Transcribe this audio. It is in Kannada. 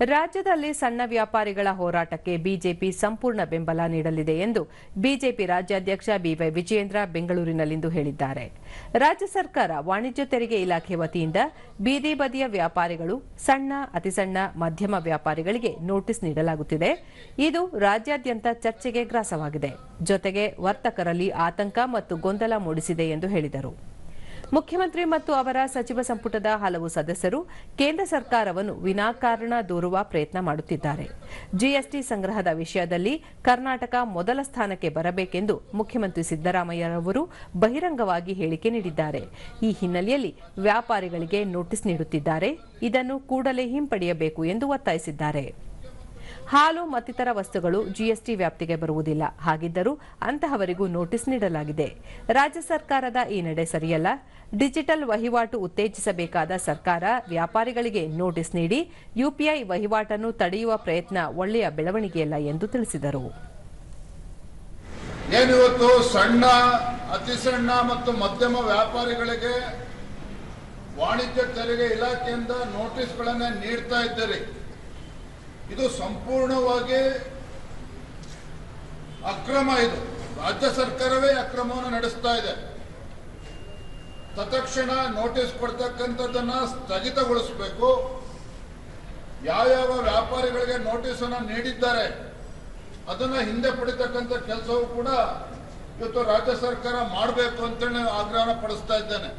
ರಾಜ್ಯದಲ್ಲಿ ಸಣ್ಣ ವ್ಯಾಪಾರಿಗಳ ಹೋರಾಟಕ್ಕೆ ಬಿಜೆಪಿ ಸಂಪೂರ್ಣ ಬೆಂಬಲ ನೀಡಲಿದೆ ಎಂದು ಬಿಜೆಪಿ ರಾಜ್ಯಾಧ್ಯಕ್ಷ ಬಿವೈ ವಿಜಯೇಂದ್ರ ಬೆಂಗಳೂರಿನಲ್ಲಿಂದು ಹೇಳಿದ್ದಾರೆ. ರಾಜ್ಯ ಸರ್ಕಾರ ವಾಣಿಜ್ಯ ತೆರಿಗೆ ಇಲಾಖೆ ವತಿಯಿಂದ ಬೀದಿ ಬದಿಯ ವ್ಯಾಪಾರಿಗಳು, ಸಣ್ಣ, ಅತಿಸಣ್ಣ, ಮಧ್ಯಮ ವ್ಯಾಪಾರಿಗಳಿಗೆ ನೋಟಿಸ್ ನೀಡಲಾಗುತ್ತಿದೆ. ಇದು ರಾಜ್ಯಾದ್ಯಂತ ಚರ್ಚೆಗೆ ಗ್ರಾಸವಾಗಿದೆ. ಜೊತೆಗೆ ವರ್ತಕರಲ್ಲಿ ಆತಂಕ ಮತ್ತು ಗೊಂದಲ ಮೂಡಿಸಿದೆ ಎಂದು ಹೇಳಿದರು. ಮುಖ್ಯಮಂತ್ರಿ ಮತ್ತು ಅವರ ಸಚಿವ ಸಂಪುಟದ ಹಲವು ಸದಸ್ಯರು ಕೇಂದ್ರ ಸರ್ಕಾರವನ್ನು ವಿನಾಕಾರಣ ದೂರುವ ಪ್ರಯತ್ನ ಮಾಡುತ್ತಿದ್ದಾರೆ. ಜಿಎಸ್ಟಿ ಸಂಗ್ರಹದ ವಿಷಯದಲ್ಲಿ ಕರ್ನಾಟಕ ಮೊದಲ ಸ್ಥಾನಕ್ಕೆ ಬರಬೇಕೆಂದು ಮುಖ್ಯಮಂತ್ರಿ ಸಿದ್ದರಾಮಯ್ಯರವರು ಬಹಿರಂಗವಾಗಿ ಹೇಳಿಕೆ ನೀಡಿದ್ದಾರೆ. ಈ ಹಿನ್ನೆಲೆಯಲ್ಲಿ ವ್ಯಾಪಾರಿಗಳಿಗೆ ನೋಟಿಸ್ ನೀಡುತ್ತಿದ್ದಾರೆ. ಇದನ್ನು ಕೂಡಲೇ ಹಿಂಪಡೆಯಬೇಕು ಎಂದು ಒತ್ತಾಯಿಸಿದ್ದಾರೆ. ಹಾಲು ಮತ್ತಿತರ ವಸ್ತುಗಳು ಜಿಎಸ್ಟಿ ವ್ಯಾಪ್ತಿಗೆ ಬರುವುದಿಲ್ಲ. ಹಾಗಿದ್ದರೂ ಅಂತಹವರಿಗೂ ನೋಟಿಸ್ ನೀಡಲಾಗಿದೆ. ರಾಜ್ಯ ಸರ್ಕಾರದ ಈ ನಡೆ ಸರಿಯಲ್ಲ. ಡಿಜಿಟಲ್ ವಹಿವಾಟು ಉತ್ತೇಜಿಸಬೇಕಾದ ಸರ್ಕಾರ ವ್ಯಾಪಾರಿಗಳಿಗೆ ನೋಟಿಸ್ ನೀಡಿ ಯುಪಿಐ ವಹಿವಾಟನ್ನು ತಡೆಯುವ ಪ್ರಯತ್ನ ಒಳ್ಳೆಯ ಬೆಳವಣಿಗೆಯಲ್ಲ ಎಂದು ತಿಳಿಸಿದರು. ಏನಿವತ್ತು ಸಣ್ಣ, ಅತಿ ಸಣ್ಣ ಮತ್ತು ಮಧ್ಯಮ ವ್ಯಾಪಾರಿಗಳಿಗೆ ವಾಣಿಜ್ಯ ತೆರಿಗೆ ಇಲಾಖೆಯಿಂದ ನೋಟಿಸ್ಗಳನ್ನ ನೀಡ್ತಾ ಇದ್ದೀರಿ. ಇದು ಸಂಪೂರ್ಣವಾಗಿ ಅಕ್ರಮ ಇದು. ರಾಜ್ಯ ಸರ್ಕಾರವೇ ಅಕ್ರಮವನ್ನು ನಡೆಸ್ತಾ ಇದೆ. ತತ್ಕ್ಷಣ ನೋಟಿಸ್ ಕೊಡ್ತಕ್ಕಂಥದ್ದನ್ನ ಸ್ಥಗಿತಗೊಳಿಸಬೇಕು. ಯಾವ್ಯಾವ ವ್ಯಾಪಾರಿಗಳಿಗೆ ನೋಟಿಸ್ ಅನ್ನ ನೀಡಿದ್ದಾರೆ, ಅದನ್ನ ಹಿಂದೆ ಪಡಿತಕ್ಕಂಥ ಕೆಲಸವೂ ಕೂಡ ಇವತ್ತು ರಾಜ್ಯ ಸರ್ಕಾರ ಮಾಡಬೇಕು ಅಂತೇಳಿ ಆಗ್ರಹ ಪಡಿಸ್ತಾ ಇದ್ದೇನೆ.